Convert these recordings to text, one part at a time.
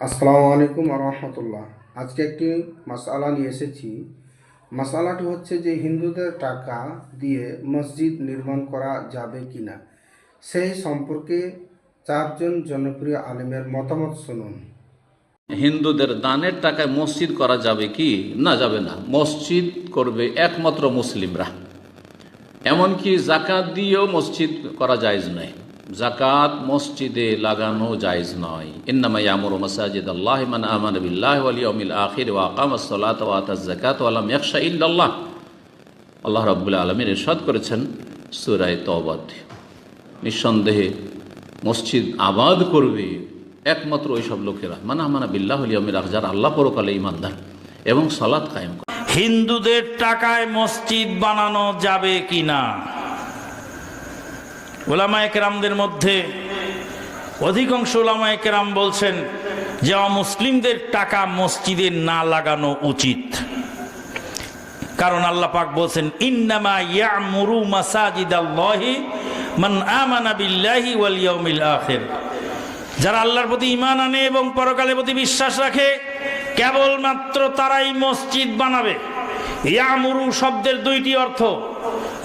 আসসালামু আলাইকুম রহমতুল্লাহ। আজকে একটি মশালা নিয়ে এসেছি। মশালাটি হচ্ছে যে হিন্দুদের টাকা দিয়ে মসজিদ নির্মাণ করা যাবে কি না সেই সম্পর্কে চারজন জনপ্রিয় আলেমের মতামত শুনুন। হিন্দুদের দানের টাকায় মসজিদ করা যাবে কি? না, যাবে না। মসজিদ করবে একমাত্র মুসলিমরা। এমনকি জাকাত দিয়েও মসজিদ করা জায়েজ নয়। জাকাত মসজিদে লাগানো জায়েজ নয়। ইন্নামা ইয়ামুরু মাসাজিদ আল্লাহ মান আমানা বিল্লাহি ওয়াল ইয়াউমিল আখির ওয়া আকামাস সালাত ওয়া আতাজ যাকাত ওয়া লাম ইয়াখশা ইল্লাল্লাহ। আল্লাহ রাব্বুল আলামিন ইরশাদ করেছেন সূরা তওবাত নিঃসন্দেহে মসজিদ আবাদ করবে একমাত্র ওইসব লোকেরা। মানে আমানা বিল্লাহ আখির, যারা আল্লাহ পরকালে ইমানদার এবং সালাত কায়েম হিন্দুদের টাকায় মসজিদ বানানো যাবে কি না ওলামায় কেরামদের মধ্যে অধিকাংশ ওলামায় কেরাম বলছেন যে মুসলিমদের টাকা মসজিদে না লাগানো উচিত। কারণ আল্লাহ পাক বলছেন, ইন্নামা ইয়ামুরু মাসাজিদাল্লাহি মান আমানা বিল্লাহি ওয়াল ইয়াউমিল আখির। যারা আল্লাহর প্রতি ঈমান আনে এবং পরকালের প্রতি বিশ্বাস রাখে, কেবলমাত্র তারাই মসজিদ বানাবে। ইয়ামুরু শব্দের দুইটি অর্থ।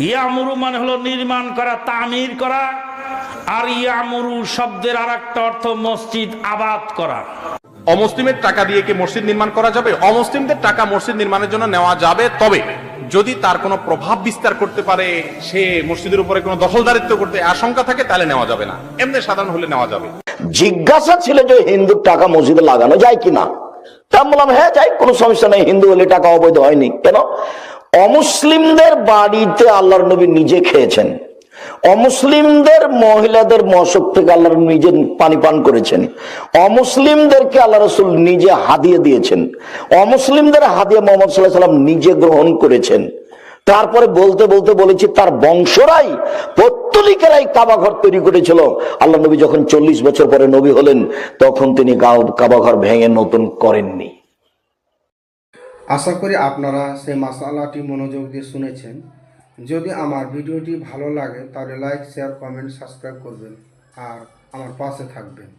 ইয়ামুরু মানে হলো নির্মাণ করা তামির করা আর ইয়ামুরু শব্দের আর একটা অর্থ মসজিদ আবাদ করা। অমুসলিমের টাকা দিয়ে কি মসজিদ নির্মাণ করা যাবে? অমুসলিমদের টাকা মসজিদ নির্মাণের জন্য নেওয়া যাবে তবে যদি তার কোনো প্রভাব বিস্তার করতে পারে সে মসজিদের উপরে কোনো দখলদারিত্ব করতে আশঙ্কা থাকে তাহলে নেওয়া যাবে না। এমনি সাধারণ হলে নেওয়া যাবে। জিজ্ঞাসা ছিল যে হিন্দুর টাকা মসজিদে লাগানো যায় কিনা। তা আমি বললাম হ্যাঁ যাই কোনো সমস্যা নেই হিন্দু হলে টাকা অবৈধ হয়নি। কেন? অমুসলিমদের বাড়িতে আল্লাহর নবী নিজে খেয়েছেন। অমুসলিমদের মহিলাদের মশক থেকে আল্লাহর নিজে পানি পান করেছেন। অমুসলিমদেরকে আল্লাহ রসুল নিজে হাদিয়ে দিয়েছেন। অমুসলিমদের হাদিয়া মোহাম্মদ সাল্লাহ সাল্লাম নিজে গ্রহণ করেছেন। তারপরে বলতে বলতে বলেছি, তার বংশরাই, পত্তলিকেরাই কাবাঘর তৈরি করেছিল। আল্লাহ নবী যখন চল্লিশ বছর পরে নবী হলেন, তখন তিনি কাব- কাবাঘর ভেঙে নতুন করেননি। আশা করি আপনারা সেই মশালাটি মনোযোগ দিয়ে শুনেছেন। যদি আমার ভিডিওটি ভালো লাগে, তাহলে লাইক শেয়ার কমেন্ট সাবস্ক্রাইব করবেন আর আমার পাশে থাকবেন।